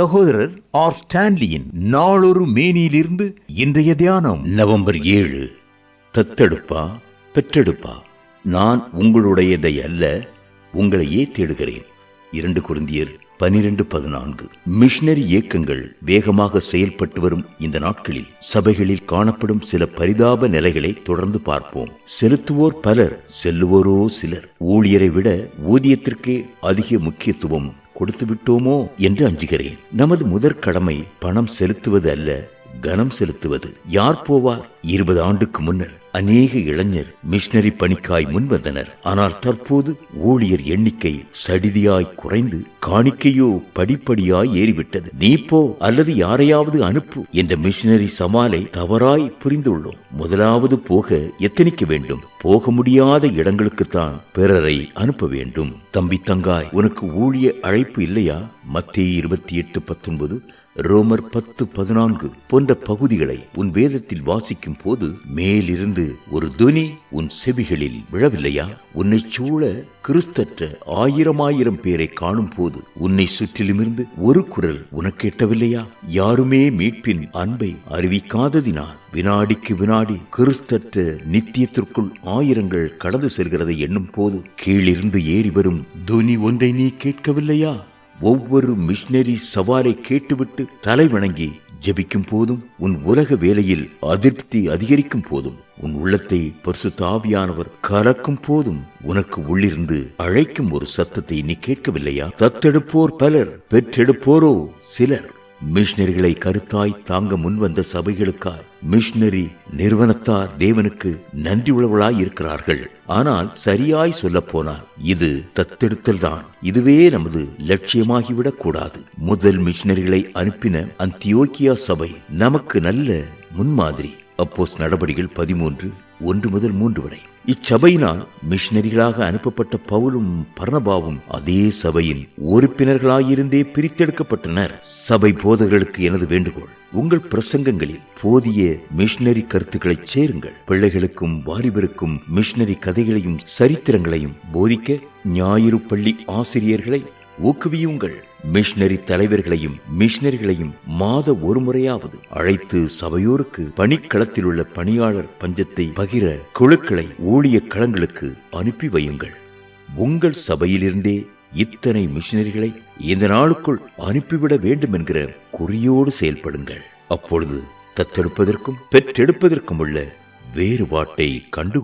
சகோதரர் ஆர். ஸ்டான்லியின் நாளொரு மேனியிலிருந்து இன்றைய தியானம். நவம்பர் ஏழு. தத்தெடுப்பா பெற்றெடுப்பா. நான் உங்களுடையதை அல்ல உங்களையே தேடுகிறேன். இரண்டு குருந்தியர் பனிரெண்டு பதினான்கு. மிஷினரி இயக்கங்கள் வேகமாக செயல்பட்டு வரும் இந்த நாட்களில் சபைகளில் காணப்படும் சில பரிதாப நிலைகளை தொடர்ந்து பார்ப்போம். செலுத்துவோர் பலர் செல்லுவோரோ சிலர். ஊழியரை விட ஊதியத்திற்கே அதிக முக்கியத்துவம் கொடுத்து விட்டோமோ என்று அஞ்சுகிறேன். நமது முதற் கடமை பணம் செலுத்துவது அல்ல கனம் செலுத்துவது. யார் போவார்? இருபது ஆண்டுக்கு முன்னர். அநேக இளைஞர் மிஷினரி பணிக்காய் முன்வந்தனர். ஆனால் தற்போது ஊழியர் எண்ணிக்கை சடிதியாய் குறைந்து காணிக்கையோ படிப்படியாய் ஏறிவிட்டது. நீ போ அல்லது யாரையாவது அனுப்பு என்ற மிஷினரி சவாலை தவறாய் புரிந்துள்ளோம். முதலாவது போக எத்தனிக்க வேண்டும்? போக முடியாத இடங்களுக்குத்தான் பிறரை அனுப்ப வேண்டும். தம்பி தங்காய் உனக்கு ஊழிய அழைப்பு இல்லையா? மத்திய இருபத்தி எட்டு பத்தொன்பது ரோமர் பத்து பதினான்கு போன்ற பகுதிகளை உன் வேதத்தில் வாசிக்கும் போது மேலிருந்து ஒரு துனி உன் செவிகளில் விழவில்லையா? உன்னை சூழ கிறிஸ்தற்ற ஆயிரம் ஆயிரம் பேரை காணும் போது உன்னை சுற்றிலுமிருந்து ஒரு குரல் உனக்கேட்டவில்லையா? யாருமே மீட்பின் அன்பை அறிவிக்காததினால் வினாடிக்கு வினாடி கிறிஸ்தற்ற நித்தியத்திற்குள் ஆயிரங்கள் கடந்து செல்கிறதை எண்ணும் போது கீழிருந்து ஏறி வரும் துனி ஒன்றை நீ கேட்கவில்லையா? ஒவ்வொரு மிஷினரி சவாலை கேட்டுவிட்டு தலைவணங்கி ஜெபிக்கும் போதும் உன் உலக வேலையில் அதிருப்தி அதிகரிக்கும் போதும் உன் உள்ளத்தை பரிசுத்தாவியானவர் கலக்கும் போதும் உனக்கு உள்ளிருந்து அழைக்கும் ஒரு சத்தத்தை நீ கேட்கவில்லையா? தத்தெடுப்போர் பலர் பெற்றெடுப்போரோ சிலர். மிஷினரிகளை கருத்தாய் தாங்க முன்வந்த சபைகளுக்காய் மிஷினரி நிறுவனத்தார் தேவனுக்கு நன்றி உழவளாய் இருக்கிறார்கள். ஆனால் சரியாய் சொல்ல போனால் இது தத்தெடுத்தல் தான் இதுவே நமது லட்சியமாகிவிடக் கூடாது. முதல் மிஷினரிகளை அனுப்பின அந்தியோக்கியா சபை நமக்கு நல்ல முன்மாதிரி. அப்போஸ் நடபடிகள் பதிமூன்று ஒன்று முதல் மூன்று வரை. இச்சபையினால் மிஷினரிகளாக அனுப்பப்பட்ட பவுலும் பர்ணபாவும் அதே சபையின் உறுப்பினர்களாயிருந்தே பிரித்தெடுக்கப்பட்டனர். சபை போதகர்களுக்கு எனது வேண்டுகோள் உங்கள் பிரசங்கங்களில் போதிய மிஷினரி கருத்துக்களை சேருங்கள். பிள்ளைகளுக்கும் வாலிபருக்கும் மிஷினரி கதைகளையும் சரித்திரங்களையும் போதிக்க ஞாயிறு பள்ளி ஆசிரியர்களை ஊக்குவியுங்கள். மிஷினரி தலைவர்களையும் மிஷினரிகளையும் மாத ஒரு முறையாவது அழைத்து சபையோருக்கு பணிக்களத்தில் உள்ள பணியாளர் பஞ்சத்தை பகிர குழுக்களை ஊழிய களங்களுக்கு அனுப்பி வையுங்கள். உங்கள் சபையிலிருந்தே இத்தனை மிஷினரிகளை இந்த நாளுக்குள் அனுப்பிவிட வேண்டும் என்கிற குறியோடு செயல்படுங்கள். அப்பொழுது தத்தெடுப்பதற்கும் பெற்றெடுப்பதற்கும் உள்ள வேறுபாட்டை கண்டு